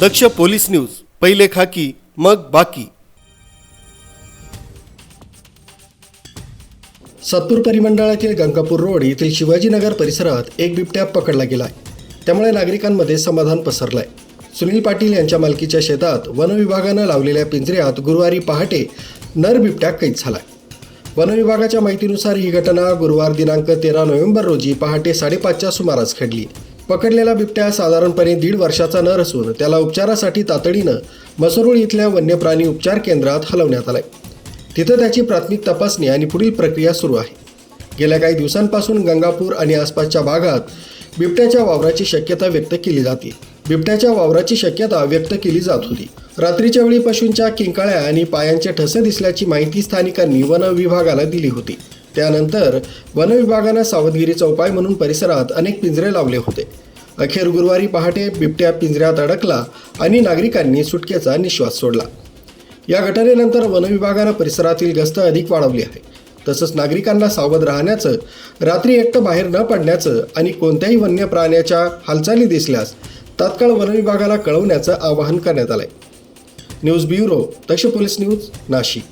दक्ष police news पहिले खाकी मग बाकी. सातपूर परिमंडळातील गंगापूर रोड येथील शिवाजीनगर परिसरात एक बिबट्या पकडला गेलाय. त्यामुळे नागरिकांमध्ये समाधान पसरलंय. सुनील पाटील यांच्या मालकीच्या शेतात वनविभागानं लावलेल्या पिंजऱ्यात गुरुवारी पहाटे नर बिबट्या कैद झालाय. वनविभागाच्या माहितीनुसार ही घटना गुरुवार दिनांक तेरा नोव्हेंबर रोजी पहाटे साडेपाचच्या सुमारास घडली. पकडलेला बिबट्या साधारणपणे दीड वर्षाचा नर असून त्याला उपचारासाठी तातडीनं मसरूळ इथल्या वन्यप्राणी उपचार केंद्रात हलवण्यात आलंय. तिथं त्याची प्राथमिक तपासणी आणि पुढील प्रक्रिया सुरू आहे. गेल्या काही दिवसांपासून गंगापूर आणि आसपासच्या भागात बिबट्याच्या वावराची शक्यता व्यक्त केली जाते. बिबट्याच्या वावराची शक्यता व्यक्त केली जात होती. रात्रीच्या वेळी पशूंच्या किंकाळ्या आणि पायांचे ठसे दिसल्याची माहिती स्थानिकांनी वन विभागाला दिली होती. त्यानंतर वन विभागानं सावधगिरीचा उपाय म्हणून परिसरात अनेक पिंजरे लावले होते. अखेर गुरुवारी पहाटे बिबट्या पिंजऱ्यात अडकला आणि नागरिकांनी सुटकेचा निश्वास सोडला. या घटनेनंतर वनविभागानं परिसरातील गस्त अधिक वाढवली आहे. तसंच नागरिकांना सावध राहण्याचं रात्री एकटं बाहेर न पडण्याचं आणि कोणत्याही वन्य प्राण्याच्या हालचाली दिसल्यास तात्काळ वनविभागाला कळवण्याचं आवाहन करण्यात आलंय. News bureau Daksh police news Nashik.